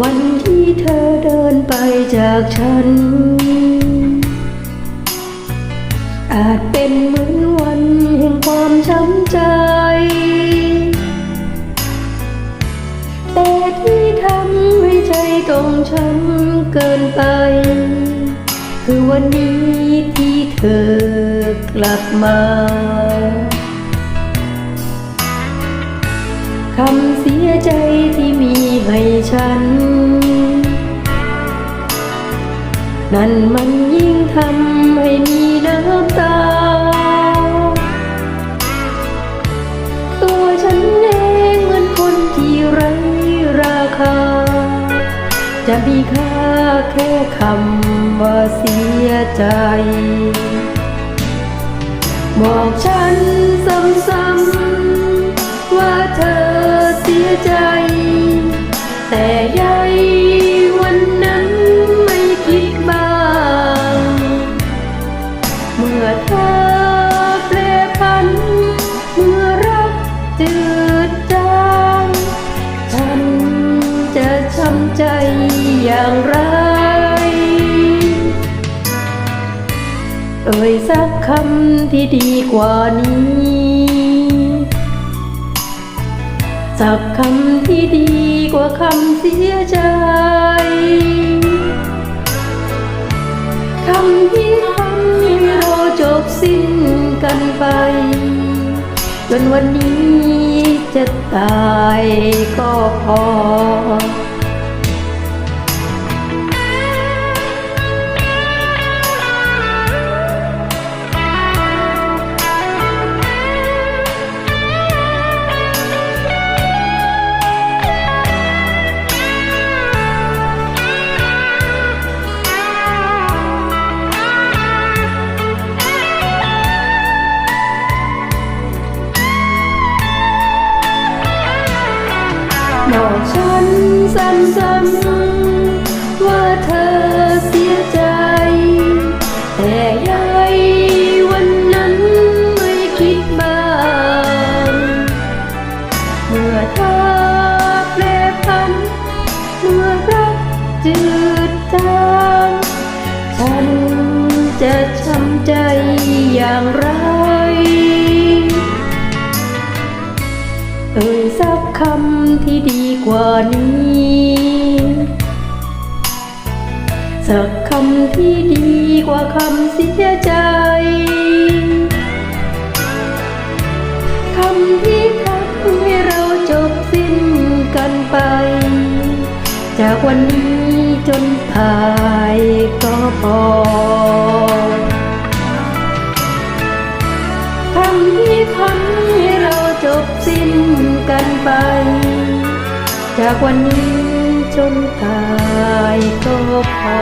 วันที่เธอเดินไปจากฉัน อาจเป็นเหมือนวันแห่งความช้ำใจ แต่ที่ทำให้ใจต้องช้ำเกินไป คือวันนี้ที่เธอกลับมาคำเสียใจที่มีให้ ฉัน นั่นมันยิ่งทำให้มีน้ำตา ตัวฉันเองเหมือนคนที่ไร้ราคา จะมีค่าแค่คำว่าเสียใจบอกฉันซ้ำๆว่าเธอเสียใจ ใจอย่างไรเอ่ยสักคำที่ดีกว่านี้ สักคำที่ดีกว่าคำเสียใจคำที่ทำให้เราจบสิ้นกันไป จนวันนี้จะตายก็พอ อย่างไร เอ่ยสักคำที่ดีกว่านี้ สักคำที่ดีกว่าคำเสียใจคำที่ทำให้เราจบสิ้นกันไป จากวันนี้จนตายก็พอ ที่ทำให้เราจบสิ้นกันไป จากวันนี้จนตายก็พอ